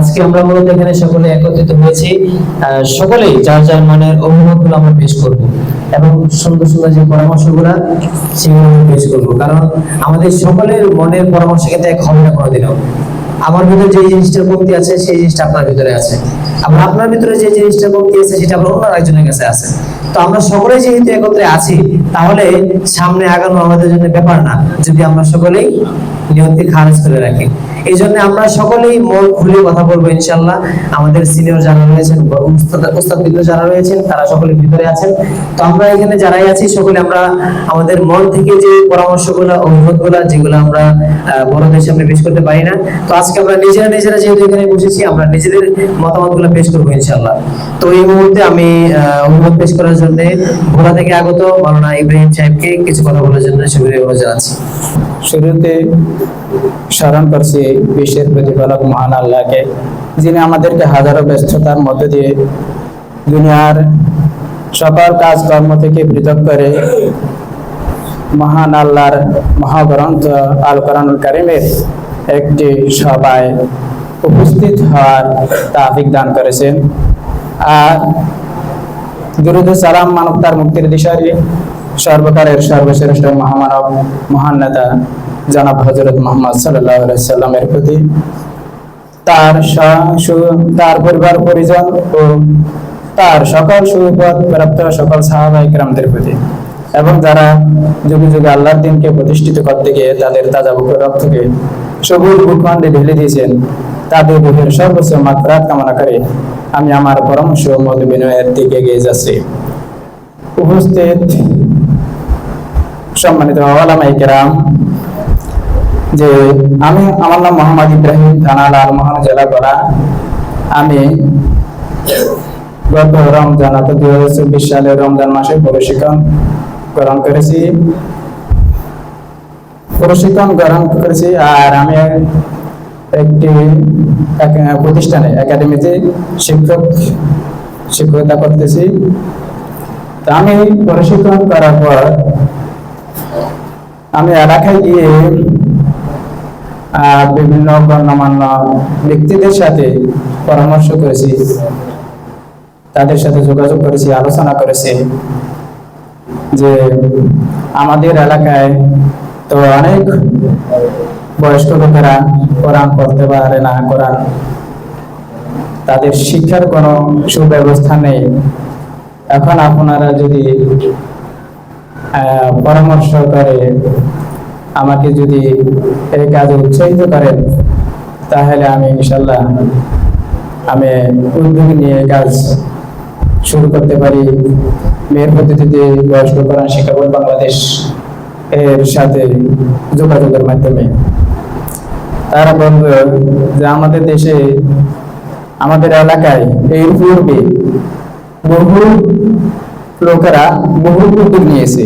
আজকে আমরা মূলত এখানে সকলে একত্রিত হয়েছি। সকলেই যার যার মনের অভিমতগুলো আমরা পেশ করব এবং সুন্দর সুন্দর যে পরামর্শগুলো সেগুলো আমরা পেশ করব। কারণ আমাদের সকলের মনের পরামর্শ কিন্তু এক হবে না কোনোদিনও। আমার ভিতরে যে জিনিসটার কমতি আছে, সেই জিনিসটা আপনার ভিতরে আছে। আবার আপনার ভিতরে যে জিনিসটা কমতি আছে, সেটা আবার অন্য একজনের কাছে আছে। তো আমরা সকলে যেহেতু একত্রে আছি, তাহলে সামনে আগানো আমাদের জন্য ব্যাপার না। যদি আমরা সকলেই নিয়তি খারিজ করে রাখি। এই জন্য আমরা সকলেই মন খুলে কথা বলব ইনশাল্লাহ আমাদের সিনিয়র যারা রয়েছেন, উস্তাদ যারা রয়েছেন, তারা সকলে ভিতরে আছেন। তো আমরা এখানে যারাই আছি, সকলে আমরা আমাদের মন থেকে যে পরামর্শগুলো অভিমতগুলো যেগুলো আমরা বড়দের সামনে পেশ করতে পারি না, তো আজকে আমরা নিজেরা নিজেরা যেহেতু এখানে বসেছি, আমরা নিজেদের মতামতগুলো পেশ করব ইনশাল্লাহ তো এই মুহূর্তে আমি অভিমত পেশ করার জন্য ভোলা থেকে আগত মাওলানা ইব্রাহিম সাহেবকে কিছু কথা বলার জন্য সুবিধা জানাচ্ছি। শুরুতে স্মরণ করছি বিশ্বের প্রতিপালক মহান আল্লাহকে, যিনি আমাদেরকে হাজারো ব্যস্ততার মধ্য দিয়ে দুনিয়ার সকল কাজকর্ম থেকে পৃথক করে মহান আল্লাহর মহাগ্রন্থ আল কোরআনুল কারিমের একটি সভায় উপস্থিত হওয়ার তাফিক দান করেছেন। আর দুরুদ সালাম মানবতার মুক্তির দিশারি সর্বকারের সর্বশ্রেষ্ঠ মহামানব, মহান নেতা জনাব হজরত মোহাম্মদ সাল্লাহ সাল্লামের প্রতি। তার তার পরিবার, পরিজন ও তার সকল সুপদ প্রাপ্ত সকল সাহাবাই গ্রামদের প্রতি। এবং যারা যুগে যুগে আল্লাহর দিনকে প্রতিষ্ঠিত করতে গিয়ে তাদের তাজা বুকের রক্তকে সবুজ ভূখণ্ডে ঢেলে দিয়েছেন, তাদের বুকের সর্বোচ্চ মাত্রাত কামনা করে আমি আমার পরামর্শ মত বিনিময়ের দিকে এগিয়ে যাচ্ছি। উপস্থিত সম্মানিত আলামাই কেরাম যে আমি, আমার নাম মোহাম্মদ ইব্রাহিম থানা লালমোহন জেলা করা আমি গত রমজান, অর্থাৎ দুই হাজার চব্বিশ সালের রমজান মাসে প্রশিক্ষণ গ্রহণ করেছি। প্রশিক্ষণ গ্রহণ করেছি, আর আমি একটি প্রতিষ্ঠানে, একাডেমিতে শিক্ষক শিক্ষকতা করতেছি। আমি প্রশিক্ষণ করার পর আমি এলাকায় গিয়ে বিভিন্ন গণ্যমান্য ব্যক্তিদের সাথে পরামর্শ করেছি, তাদের সাথে যোগাযোগ করেছি, আলোচনা করেছি যে আমাদের এলাকায় তো অনেক বয়স্ক লোকেরা কোরআন পড়তে পারে না, কোরআন, তাদের শিক্ষার কোনো সুব্যবস্থা নেই। এখন আপনারা যদি পরামর্শ করে আমাকে যদি এই কাজে উৎসাহিত করেন, তাহলে আমি ইনশাল্লাহ আমি উদ্যোগ নিয়ে কাজ শুরু করতে পারি। মেয়ের পদ্ধতিতে বয়স্ক কোরআন শিক্ষা বোর্ড বাংলাদেশ এর সাথে যোগাযোগের মাধ্যমে। তারা বলল যে আমাদের দেশে, আমাদের এলাকায় এর পূর্বে বহু লোকেরা বহু উদ্যোগ নিয়েছে।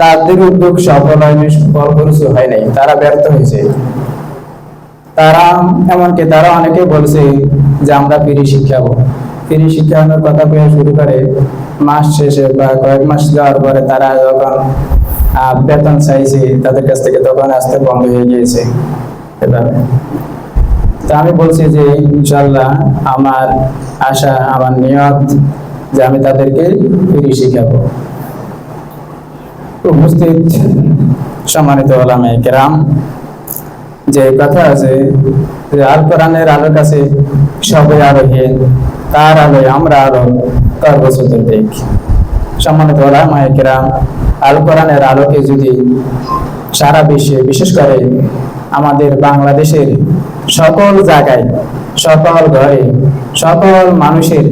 তাদের উদ্যোগ সফল হয়নি হয় নাই, তারা ব্যর্থ হয়েছে। তারা এমনকি তারা অনেকে বলছে যে আমরা ফ্রি শিক্ষাবো ফ্রি শিক্ষানোর কথা পেয়ে শুরু করে, মাস শেষে বা কয়েক মাস যাওয়ার পরে তারা যখন বেতন চাইছে, তাদের কাছ থেকে তখন আসতে বন্ধ হয়ে গিয়েছে। এভাবে তো আমি বলছি যে ইনশাল্লাহ আমার আশা, আমার নিয়ত যে আমি তাদেরকে ফ্রি শিখাবো। উপস্থিত সম্মানিত ওলামে কেরাম, যে কথা আছে যে, আল কোরআনের আলোর কাছে সবে আলোহীন তার আলোয় আমরা আলো বছর চতুর্দিক সম্মানিত ওলামায়ে কেরাম আল কোরআনের আলোকে যদি সারা বিশ্বে, বিশেষ করে আমাদের বাংলাদেশের সকল জায়গায়, সকল ঘরে, সকল মানুষের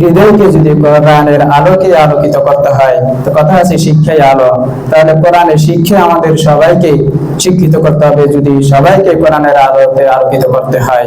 হৃদয়কে যদি কোরআনের আলোকে আলোকিত করতে হয়, তো কথা আছে শিক্ষাই আলো, তাহলে কোরআনের শিক্ষা আমাদের সবাইকে শিক্ষিত করতে হবে যদি সবাইকে কোরআনের আলোতে আলোকিত করতে হয়।